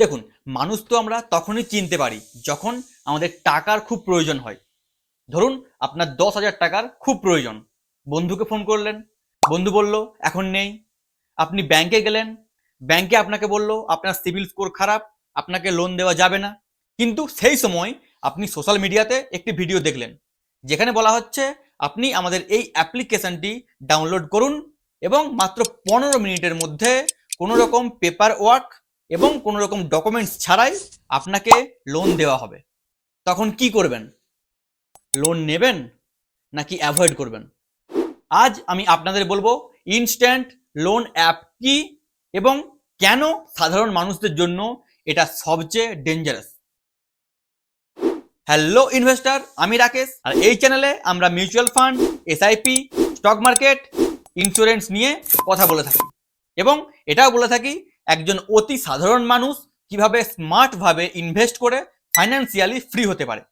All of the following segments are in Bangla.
দেখুন, মানুষ তো আমরা তখনই চিনতে পারি যখন আমাদের টাকার খুব প্রয়োজন হয়। ধরুন, আপনার দশ হাজার টাকার খুব প্রয়োজন। বন্ধুকে ফোন করলেন, বন্ধু বলল, এখন নেই। আপনি ব্যাংকে গেলেন, ব্যাংকে আপনাকে বলল, আপনার সিভিল স্কোর খারাপ, আপনাকে লোন দেওয়া যাবে না। কিন্তু সেই সময় আপনি সোশ্যাল মিডিয়াতে একটি ভিডিও দেখলেন, যেখানে বলা হচ্ছে, আপনি আমাদের এই অ্যাপ্লিকেশনটি ডাউনলোড করুন এবং মাত্র পনেরো মিনিটের মধ্যে কোনো রকম পেপার ওয়ার্ক এবং কোনো রকম ডকুমেন্টস ছাড়াই আপনাকে লোন দেওয়া হবে। তখন কি করবেন? লোন নেবেন নাকি অ্যাভয়েড করবেন? আজ আমি আপনাদের বলব ইনস্ট্যান্ট লোন অ্যাপ কি এবং কেন সাধারণ মানুষদের জন্য এটা সবচেয়ে ডেঞ্জারাস হ্যালো ইনভেস্টর আমি রাকেশ। আর এই চ্যানেলে আমরা mutual fund SIP stock market insurance নিয়ে কথা বলে থাকি। এবং এটাও বলে থাকি একজন অতি সাধারণ মানুষ কীভাবে স্মার্টভাবে ইনভেস্ট করে ফাইন্যান্সিয়ালি ফ্রি হতে পারে।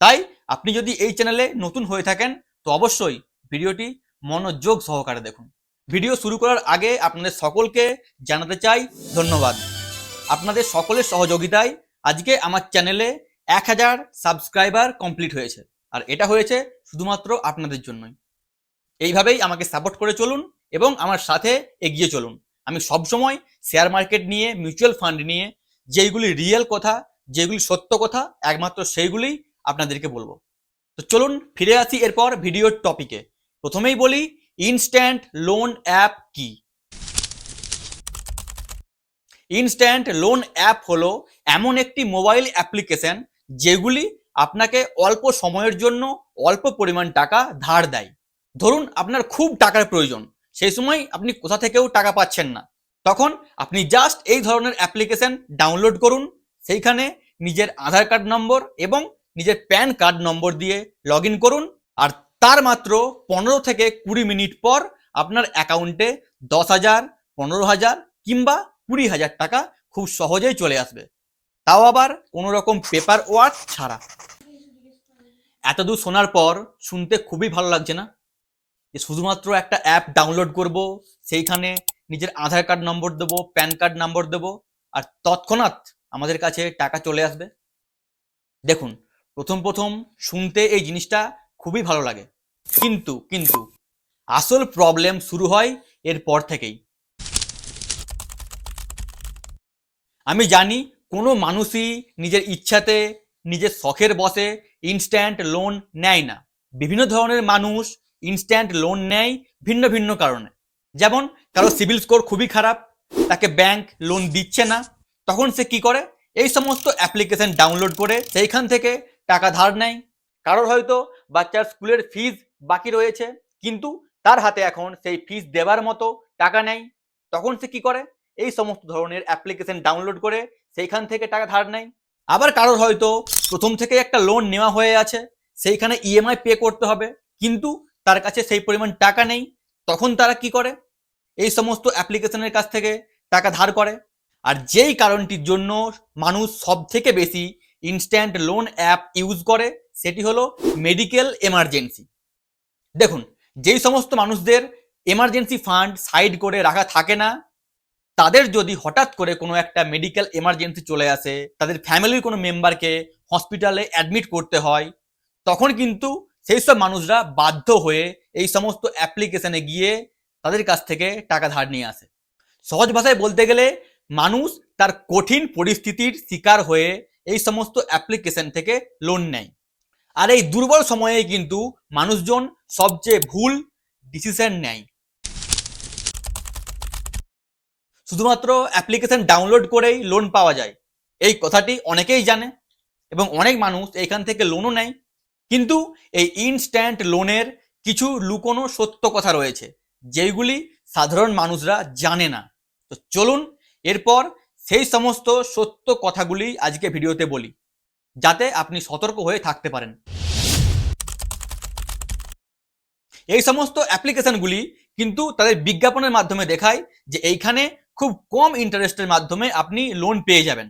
তাই আপনি যদি এই চ্যানেলে নতুন হয়ে থাকেন, তো অবশ্যই ভিডিওটি মনোযোগ সহকারে দেখুন। ভিডিও শুরু করার আগে আপনাদের সকলকে জানাতে চাই ধন্যবাদ। আপনাদের সকলের সহযোগিতায় আজকে আমার চ্যানেলে এক হাজার সাবস্ক্রাইবার কমপ্লিট হয়েছে। আর এটা হয়েছে শুধুমাত্র আপনাদের জন্যই। এইভাবেই আমাকে সাপোর্ট করে চলুন এবং আমার সাথে এগিয়ে চলুন। আমি সবসময় শেয়ার মার্কেট নিয়ে মিউচুয়াল ফান্ড নিয়ে, যেইগুলি রিয়েল কথা যেগুলি সত্য কথা, একমাত্র সেইগুলি আপনাদেরকে বলব। তো চলুন ফিরে আসি এরপর ভিডিওর টপিকে প্রথমেই বলি ইনস্ট্যান্ট লোন অ্যাপ কি? ইনস্ট্যান্ট লোন অ্যাপ হলো এমন একটি মোবাইল অ্যাপ্লিকেশন যেগুলি আপনাকে অল্প সময়ের জন্য অল্প পরিমাণ টাকা ধার দেয়। ধরুন আপনার খুব টাকার প্রয়োজন। সেই সময় আপনি কোথা থেকেও টাকা পাচ্ছেন না। তখন আপনি জাস্ট এই ধরনের অ্যাপ্লিকেশন ডাউনলোড করুন। সেইখানে নিজের আধার কার্ড নম্বর এবং নিজের প্যান কার্ড নম্বর দিয়ে লগ করুন। আর তার মাত্র পনেরো থেকে কুড়ি মিনিট পর আপনার অ্যাকাউন্টে দশ হাজার, পনেরো হাজার কিংবা কুড়ি হাজার টাকা খুব সহজেই চলে আসবে। তাও আবার কোনো রকম পেপার ওয়ার্ক ছাড়া। এতদূর শোনার পর শুনতে খুবই ভালো লাগছে না? যে শুধুমাত্র একটা অ্যাপ ডাউনলোড করব, সেইখানে নিজের আধার কার্ড নম্বর দেবো প্যান কার্ড নম্বর দেবো, আর তৎক্ষণাৎ আমাদের কাছে টাকা চলে আসবে। দেখুন, প্রথম প্রথম শুনতে এই জিনিসটা খুবই ভালো লাগে। কিন্তু কিন্তু, আসল প্রবলেম শুরু হয় এরপর থেকেই। আমি জানি কোনো মানুষই নিজের ইচ্ছাতে, নিজের শখের বসে ইনস্ট্যান্ট লোন নেয় না। বিভিন্ন ধরনের মানুষ ইনস্ট্যান্ট লোন নেয় ভিন্ন ভিন্ন কারণে। যেমন, কারও সিভিল স্কোর খুবই খারাপ, তাকে ব্যাংক লোন দিচ্ছে না, তখন সে কি করে? এই সমস্ত অ্যাপ্লিকেশন ডাউনলোড করে সেইখান থেকে টাকা ধার নেয়। কারোর হয়তো বাচ্চার স্কুলের ফিজ বাকি রয়েছে, কিন্তু তার হাতে এখন সেই ফিজ দেওয়ার মতো টাকা নেই। তখন সে কি করে? এই সমস্ত ধরনের অ্যাপ্লিকেশন ডাউনলোড করে সেইখান থেকে টাকা ধার নেয়। আবার কারোর হয়তো প্রথম থেকে একটা লোন নেওয়া হয়ে আছে, সেইখানে ইএমআই পে করতে হবে, কিন্তু তার কাছে সেই পরিমাণ টাকা নেই, তখন তারা কি করে? এই সমস্ত অ্যাপ্লিকেশনের কাছ থেকে টাকা ধার করে। আর যেই কারণটির জন্য মানুষ সব থেকে বেশি ইনস্ট্যান্ট লোন অ্যাপ ইউজ করে, সেটি হলো মেডিকেল এমার্জেন্সি দেখুন, যেই সমস্ত মানুষদের এমার্জেন্সি ফান্ড সাইড করে রাখা থাকে না, তাদের যদি হঠাৎ করে কোনো একটা মেডিকেল এমার্জেন্সি চলে আসে, তাদের ফ্যামিলির কোনো মেম্বারকে হসপিটালে অ্যাডমিট করতে হয়, তখন কিন্তু সেই সব মানুষরা বাধ্য হয়ে এই সমস্ত অ্যাপ্লিকেশনে গিয়ে তাদের কাছ থেকে টাকা ধার নিয়ে আসে। সহজ ভাষায় বলতে গেলে, মানুষ তার কঠিন পরিস্থিতির শিকার হয়ে এই সমস্ত অ্যাপ্লিকেশন থেকে লোন নেয়। আর এই দুর্বল সময়ে কিন্তু মানুষজন সবচেয়ে ভুল ডিসিশন নেয়। শুধুমাত্র অ্যাপ্লিকেশন ডাউনলোড করেই লোন পাওয়া যায়। এই কথাটি অনেকেই জানে এবং অনেক মানুষ এখান থেকে লোনও নেয়। কিন্তু এই ইনস্ট্যান্ট লোনের কিছু লুকোনো সত্য কথা রয়েছে, যেইগুলি সাধারণ মানুষরা জানে না। তো চলুন, এরপর সেই সমস্ত সত্য কথাগুলি আজকে ভিডিওতে বলি, যাতে আপনি সতর্ক হয়ে থাকতে পারেন। এই সমস্ত অ্যাপ্লিকেশনগুলি কিন্তু তাদের বিজ্ঞাপনের মাধ্যমে দেখায় যে এইখানে খুব কম ইন্টারেস্টের মাধ্যমে আপনি লোন পেয়ে যাবেন।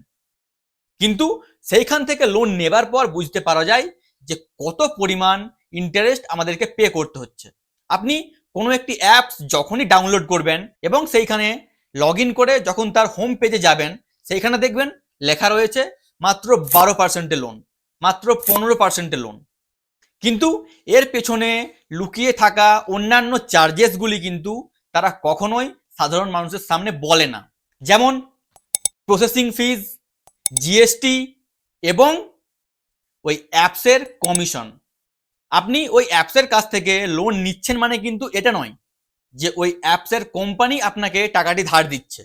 কিন্তু সেইখান থেকে লোন নেবার পর বুঝতে পারা যায় যে কত পরিমাণ ইন্টারেস্ট আমাদেরকে পে করতে হচ্ছে। আপনি কোনো একটি অ্যাপস যখনই ডাউনলোড করবেন এবং সেইখানে লগ করে যখন তার হোম পেজে যাবেন, সেইখানে দেখবেন লেখা রয়েছে মাত্র বারো পার্সেন্টের লোন মাত্র পনেরো পার্সেন্টের লোন কিন্তু এর পেছনে লুকিয়ে থাকা অন্যান্য চার্জেসগুলি কিন্তু তারা কখনোই সাধারণ মানুষের সামনে বলে না। যেমন প্রসেসিং ফিজ জিএসটি এবং ওই অ্যাপসের কমিশন। আপনি ওই অ্যাপসের কাছ থেকে লোন নিচ্ছেন মানে কিন্তু এটা নয় যে ওই অ্যাপসের কোম্পানি আপনাকে টাকাটি ধার দিচ্ছে।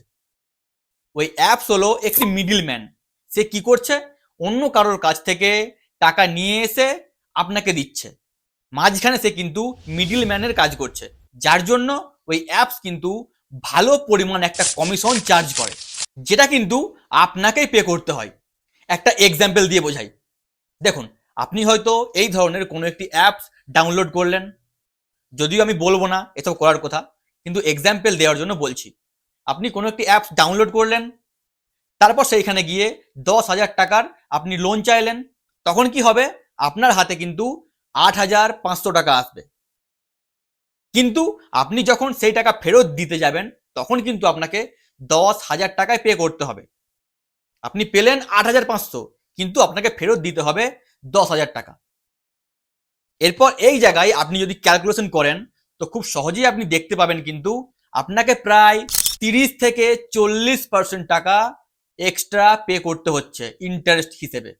ওই অ্যাপস হলো একটি মিডিলম্যান সে কি করছে? অন্য কারোর কাছ থেকে টাকা নিয়ে এসে আপনাকে দিচ্ছে। মাঝখানে সে কিন্তু মিডিল ম্যানের কাজ করছে। যার জন্য ওই অ্যাপস কিন্তু ভালো পরিমাণ একটা কমিশন চার্জ করে। যেটা কিন্তু আপনাকেই পে করতে হয়। একটা এক্সাম্পল দিয়ে বোঝাই। দেখুন, আপনি হয়তো এই ধরনের কোনো একটি অ্যাপস ডাউনলোড করলেন। যদিও আমি বলব না এসব করার কথা, কিন্তু এক্সাম্পল দেওয়ার জন্য বলছি। আপনি কোনো একটি অ্যাপস ডাউনলোড করলেন, তারপর সেইখানে গিয়ে দশ হাজার টাকার আপনি লোন চাইলেন, তখন কি হবে? আপনার হাতে কিন্তু আট হাজার পাঁচশো টাকা আসবে। কিন্তু আপনি যখন সেই টাকা ফেরত দিতে যাবেন, তখন কিন্তু আপনাকে দশ হাজার টাকায় পে করতে হবে। আপনি পেলেন আট হাজার পাঁচশো কিন্তু আপনাকে ফেরত দিতে হবে দশ হাজার টাকা। এরপর এই জায়গায় আপনি যদি ক্যালকুলেশন করেন, তো খুব সহজেই আপনি দেখতে পাবেন কিন্তু আপনাকে প্রায় তিরিশ থেকে চল্লিশ পার্সেন্ট টাকা এক্সট্রা পে করতে হচ্ছে ইন্টারেস্ট হিসেবে।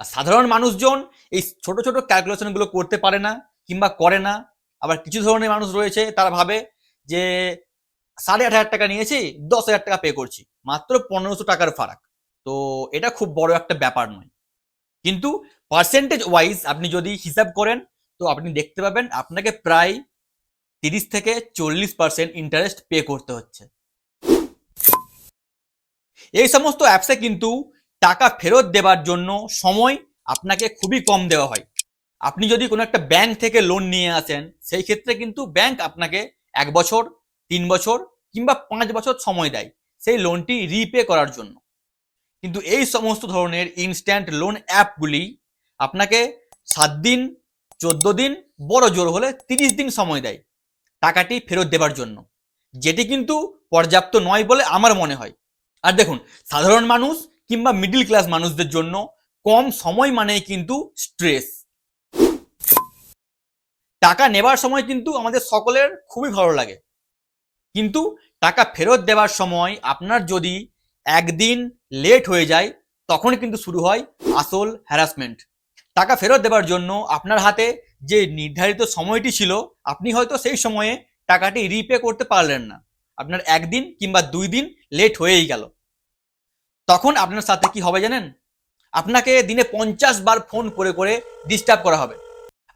আর সাধারণ মানুষজন এই ছোট ছোট ক্যালকুলেশনগুলো করতে পারে না কিংবা করে না। আবার কিছু ধরনের মানুষ রয়েছে, তারা ভাবে যে সাড়ে আট হাজার টাকা নিয়েছি, দশ হাজার টাকা পে করছি। মাত্র পনেরোশো টাকার ফারাক। তো এটা খুব বড় একটা ব্যাপার নয়। কিন্তু পার্সেন্টেজ ওয়াইজ আপনি যদি হিসাব করেন, তো আপনি দেখতে পাবেন আপনাকে প্রায় তিরিশ থেকে চল্লিশ পার্সেন্ট ইন্টারেস্ট পে করতে হচ্ছে। এই সমস্ত অ্যাপসে কিন্তু টাকা ফেরত দেবার জন্য সময় আপনাকে খুবই কম দেওয়া হয়। আপনি যদি কোনো একটা ব্যাংক থেকে লোন নিয়ে আসেন, সেই ক্ষেত্রে কিন্তু ব্যাংক আপনাকে এক বছর, তিন বছর কিংবা পাঁচ বছর সময় দেয় সেই লোনটি রিপে করার জন্য। কিন্তু এই সমস্ত ধরনের ইনস্ট্যান্ট লোন অ্যাপগুলি আপনাকে সাত দিন, চোদ্দ দিন, বড় জোর হলে তিরিশ দিন সময় দেয় টাকাটি ফেরত দেবার জন্য। যেটি কিন্তু পর্যাপ্ত নয় বলে আমার মনে হয়। আর দেখুন, সাধারণ মানুষ কিংবা মিডিল ক্লাস মানুষদের জন্য কম সময় মানেই কিন্তু স্ট্রেস টাকা নেবার সময় কিন্তু আমাদের সকলের খুবই ভালো লাগে। কিন্তু টাকা ফেরত দেওয়ার সময় আপনার যদি একদিন লেট হয়ে যায় তখন কিন্তু শুরু হয় আসল হ্যারাসমেন্ট টাকা ফেরত দেওয়ার জন্য আপনার হাতে যে নির্ধারিত সময়টি ছিল, আপনি হয়তো সেই সময়ে টাকাটি রিপে করতে পারলেন না। আপনার একদিন কিংবা দুই দিন লেট হয়েই গেল। তখন আপনার সাথে কি হবে জানেন? আপনাকে দিনে পঞ্চাশ বার ফোন করে করে ডিস্টার্ব করা হবে।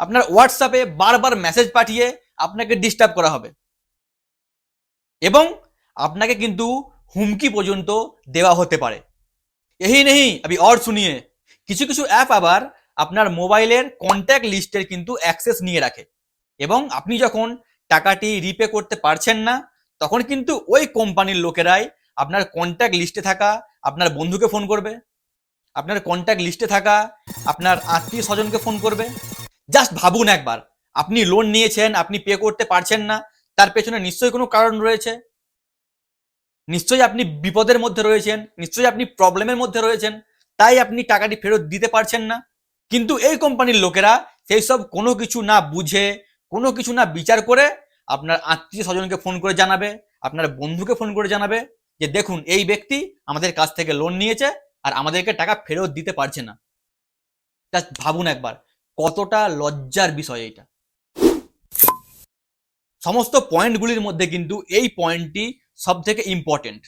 আপনার হোয়াটসঅ্যাপে বারবার মেসেজ পাঠিয়ে আপনাকে ডিস্টার্ব করা হবে। এবং আপনাকে কিন্তু হুমকি পর্যন্ত দেওয়া হতে পারে। এই নেই আমি অর শুনিয়ে। কিছু কিছু অ্যাপ আবার আপনার মোবাইলের কন্ট্যাক্ট লিস্টের কিন্তু অ্যাক্সেস নিয়ে রাখে। এবং আপনি যখন টাকাটি রিপে করতে পারছেন না, তখন কিন্তু ওই কোম্পানির লোকেরাই আপনার কন্ট্যাক্ট লিস্টে থাকা আপনার বন্ধুকে ফোন করবে। আপনার কন্ট্যাক্ট লিস্টে থাকা আপনার আত্মীয় স্বজনকে ফোন করবে। জাস্ট ভাবুন একবার, আপনি লোন নিয়েছেন, আপনি পে করতে পারছেন না, তার পেছনে নিশ্চয়ই কোনো কারণ রয়েছে। নিশ্চয়ই আপনি বিপদের মধ্যে রয়েছেন, নিশ্চয়ই আপনি প্রবলেমের মধ্যে রয়েছেন, তাই আপনি টাকাটি ফেরত দিতে পারছেন না। কিন্তু এই কোম্পানির লোকেরা সেই সব কোনো কিছু না বুঝে, কোনো কিছু না বিচার করে আপনার আত্মীয় স্বজনকে ফোন করে জানাবে, আপনার বন্ধুকে ফোন করে জানাবে যে দেখুন, এই ব্যক্তি আমাদের কাছ থেকে লোন নিয়েছে আর আমাদেরকে টাকা ফেরত দিতে পারছে না। জাস্ট ভাবুন একবার, কতটা লজ্জার বিষয় এটা সমস্ত পয়েন্টগুলির মধ্যে কিন্তু এই পয়েন্টটি সব থেকে ইম্পর্টেন্ট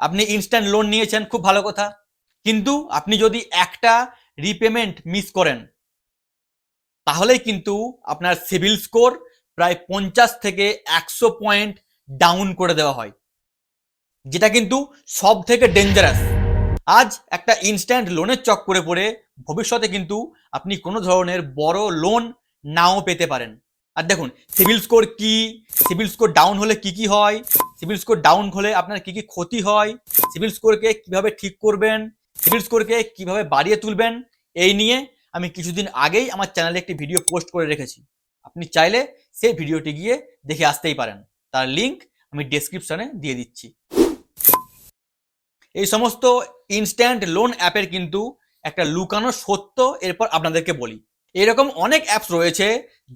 আপনি ইনস্ট্যান্ট লোন নিয়েছেন, খুব ভালো কথা। কিন্তু আপনি যদি একটা রিপেমেন্ট মিস করেন, তাহলেই কিন্তু আপনার সিভিল স্কোর প্রায় পঞ্চাশ থেকে একশো পয়েন্ট ডাউন করে দেওয়া হয়। যেটা কিন্তু সব থেকে ডেঞ্জারাস আজ একটা ইনস্ট্যান্ট লোনের চক্করে পড়ে ভবিষ্যতে কিন্তু আপনি কোনো ধরনের বড় লোন নাও পেতে পারেন। আর দেখুন সিভিল স্কোর কি? সিভিল স্কোর ডাউন হলে কি কি হয়? সিভিল স্কোর ডাউন হলে আপনার কি কি ক্ষতি হয়? সিভিল স্কোরকে কীভাবে ঠিক করবেন? সিভিল স্কোরকে কীভাবে বাড়িয়ে তুলবেন? এই নিয়ে আমি কিছুদিন আগেই আমার চ্যানেলে একটি ভিডিও পোস্ট করে রেখেছি। আপনি চাইলে সেই ভিডিওটি গিয়ে দেখে আসতেই পারেন। তার লিংক আমি ডেসক্রিপশনে দিয়ে দিচ্ছি। এই সমস্ত ইনস্ট্যান্ট লোন অ্যাপের কিন্তু একটা লুকানো সত্য এরপর আপনাদেরকে বলি। এরকম অনেক অ্যাপস রয়েছে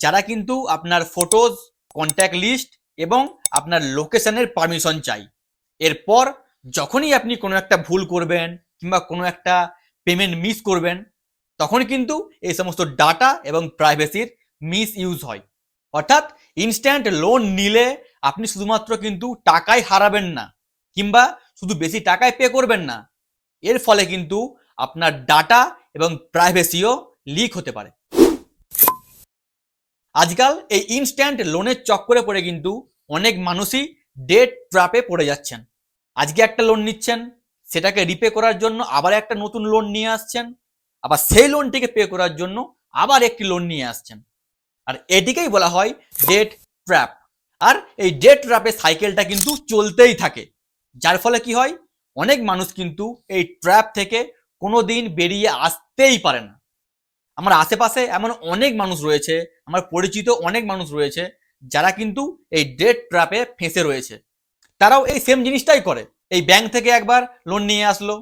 যারা কিন্তু আপনার ফটোজ কন্ট্যাক্ট লিস্ট এবং আপনার লোকেশনের পারমিশন চাই। এরপর যখনই আপনি কোনো একটা ভুল করবেন কিংবা কোনো একটা পেমেন্ট মিস করবেন, তখন কিন্তু এই সমস্ত ডাটা এবং প্রাইভেসির মিস ইউজ হয়। অর্থাৎ ইনস্ট্যান্ট লোন নিলে আপনি শুধুমাত্র কিন্তু টাকাই হারাবেন না কিংবা শুধু বেশি টাকায় পে করবেন না। এর ফলে কিন্তু আপনার ডাটা এবং প্রাইভেসিও লিক হতে পারে। আজকাল এই ইনস্ট্যান্ট লোনের চক্করে পড়ে কিন্তু অনেক মানুষই ডেট ট্র্যাপে পড়ে যাচ্ছেন। আজকে একটা লোন নিচ্ছেন, সেটাকে রিপে করার জন্য আবার একটা নতুন লোন নিয়ে আসছেন, আবার সেই লোনটিকে পে করার জন্য আবার একটি লোন নিয়ে আসছেন। আর এটিকেই বলা হয় ডেট ট্র্যাপ আর এই ডেট ট্র্যাপের সাইকেলটা কিন্তু চলতেই থাকে। যার ফলে কি হয়? অনেক মানুষ কিন্তু এই ট্র্যাপ থেকে কোনো দিন বেরিয়ে আসতেই পারে না। আমার আশেপাশে এমন অনেক মানুষ রয়েছে, আমার পরিচিত অনেক মানুষ রয়েছে, যারা কিন্তু এই ডেট ট্র্যাপে ফেঁসে রয়েছে। তারাও এই সেম জিনিসটাই করে। এই ব্যাংক থেকে একবার লোন নিয়ে আসলো,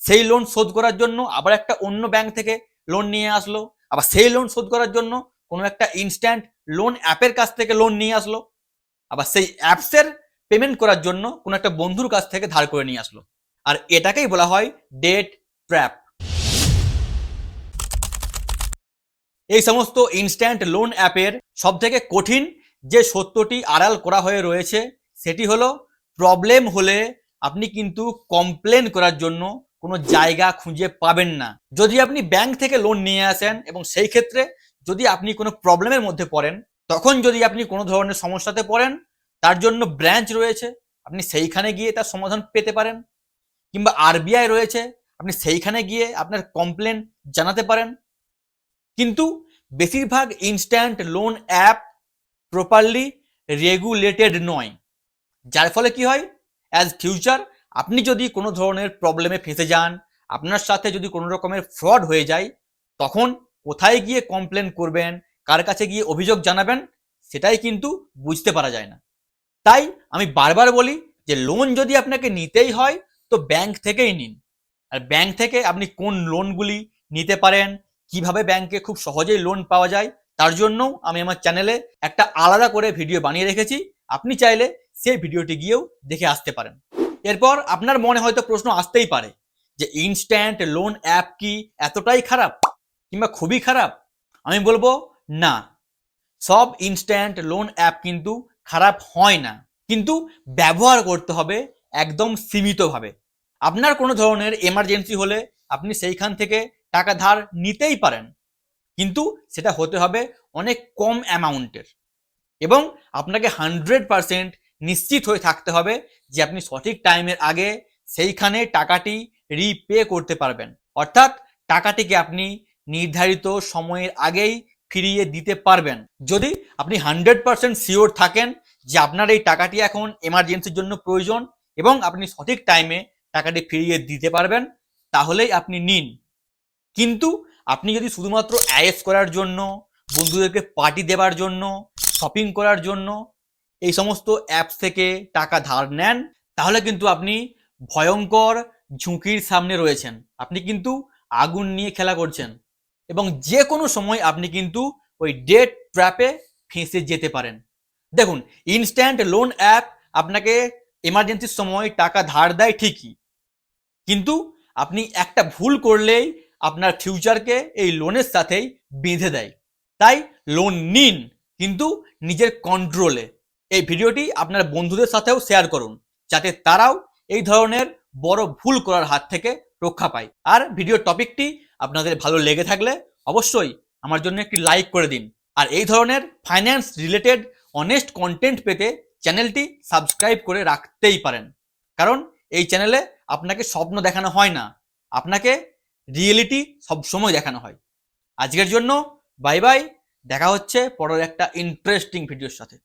সেই লোন শোধ করার জন্য আবার একটা অন্য ব্যাংক থেকে লোন নিয়ে আসলো, আবার সেই লোন শোধ করার জন্য কোনো একটা ইনস্ট্যান্ট লোন অ্যাপের কাছ থেকে লোন নিয়ে আসলো, আবার সেই অ্যাপসের পেমেন্ট করার জন্য কোনো একটা বন্ধুর কাছ থেকে ধার করে নিয়ে আসলো। আর এটাকেই বলা হয় ডেট ট্র্যাপ এই সমস্ত ইনস্ট্যান্ট লোন অ্যাপের সব থেকে কঠিন যে সত্যটি আড়াল করা হয়ে রয়েছে, সেটি হলো প্রবলেম হলে আপনি কিন্তু কমপ্লেন করার জন্য কোনো জায়গা খুঁজে পাবেন না। যদি আপনি ব্যাংক থেকে লোন নিয়ে আসেন এবং সেই ক্ষেত্রে যদি আপনি কোনো প্রবলেমের মধ্যে পড়েন, তখন যদি আপনি কোনো ধরনের সমস্যাতে পড়েন, তার জন্য ব্রাঞ্চ রয়েছে, আপনি সেইখানে গিয়ে তার সমাধান পেতে পারেন। কিংবা আরবিআই রয়েছে, আপনি সেইখানে গিয়ে আপনার কমপ্লেন জানাতে পারেন। কিন্তু বেশিরভাগ instant loan app properly regulated নয়। যার ফলে কি হয়? অ্যাজ ফিউচার আপনি যদি কোনো ধরনের প্রবলেমে ফেঁসে যান, আপনার সাথে যদি কোনো রকমের ফ্রড হয়ে যায়, তখন কোথায় গিয়ে কমপ্লেন করবেন, কার কাছে গিয়ে অভিযোগ জানাবেন, সেটাই কিন্তু বুঝতে পারা যায় না। তাই আমি বারবার বলি যে লোন যদি আপনাকে নিতেই হয়, তো ব্যাংক থেকেই নিন। আর ব্যাংক থেকে আপনি কোন লোনগুলি নিতে পারেন কীভাবে ব্যাংকে খুব সহজেই লোন পাওয়া যায়, তার জন্যও আমি আমার চ্যানেলে একটা আলাদা করে ভিডিও বানিয়ে রেখেছি। আপনি চাইলে সেই ভিডিওটি গিয়েও দেখে আসতে পারেন। এরপর আপনার মনে হয়তো প্রশ্ন আসতেই পারে যে ইনস্ট্যান্ট লোন অ্যাপ কি এতটাই খারাপ কিংবা খুবই খারাপ? আমি বলব, না। সব ইনস্ট্যান্ট লোন অ্যাপ কিন্তু খারাপ হয় না। কিন্তু ব্যবহার করতে হবে একদম সীমিতভাবে। আপনার কোনো ধরনের এমার্জেন্সি হলে আপনি সেইখান থেকে টাকা ধার নিতেই পারেন। কিন্তু সেটা হতে হবে অনেক কম অ্যামাউন্টের। এবং আপনাকে হান্ড্রেড পারসেন্ট নিশ্চিত হয়ে থাকতে হবে যে আপনি সঠিক টাইমের আগে সেইখানে টাকাটি রিপে করতে পারবেন। অর্থাৎ টাকাটিকে আপনি নির্ধারিত সময়ের আগেই ফিরিয়ে দিতে পারবেন। যদি আপনি হান্ড্রেড পারসেন্ট শিওর থাকেন যে আপনার এই টাকাটি এখন এমার্জেন্সির জন্য প্রয়োজন এবং আপনি সঠিক টাইমে টাকাটি ফিরিয়ে দিতে পারবেন, তাহলেই আপনি নিন। কিন্তু আপনি যদি শুধুমাত্র অ্যায়েস করার জন্য, বন্ধুদেরকে পার্টি দেওয়ার জন্য শপিং করার জন্য এই সমস্ত অ্যাপস থেকে টাকা ধার নেন, তাহলে কিন্তু আপনি ভয়ঙ্কর ঝুঁকির সামনে রয়েছেন। আপনি কিন্তু আগুন নিয়ে খেলা করছেন। এবং যে কোনো সময় আপনি কিন্তু ওই ডেট ট্র্যাপে ফেঁসে যেতে পারেন। দেখুন ইনস্ট্যান্ট লোন অ্যাপ আপনাকে এমার্জেন্সির সময় টাকা ধার দেয় ঠিকই। কিন্তু আপনি একটা ভুল করলেই আপনার ফিউচারকে এই লোনের সাথেই বেঁধে দেয়। তাই লোন নিন, কিন্তু নিজের কন্ট্রোলে এই ভিডিওটি আপনার বন্ধুদের সাথেও শেয়ার করুন, যাতে তারাও এই ধরনের বড় ভুল করার হাত থেকে রক্ষা পায়। আর ভিডিও টপিকটি আপনাদের ভালো লেগে থাকলে অবশ্যই আমার জন্য একটি লাইক করে দিন। আর এই ধরনের ফাইন্যান্স রিলেটেড অনেস্ট কন্টেন্ট পেতে চ্যানেলটি সাবস্ক্রাইব করে রাখতেই পারেন। কারণ এই চ্যানেলে আপনাকে স্বপ্ন দেখানো হয় না। আপনাকে রিয়েলিটি সবসময় দেখানো হয়। আজকের জন্য বাই বাই, দেখা হচ্ছে পরের একটা ইন্টারেস্টিং ভিডিওর সাথে।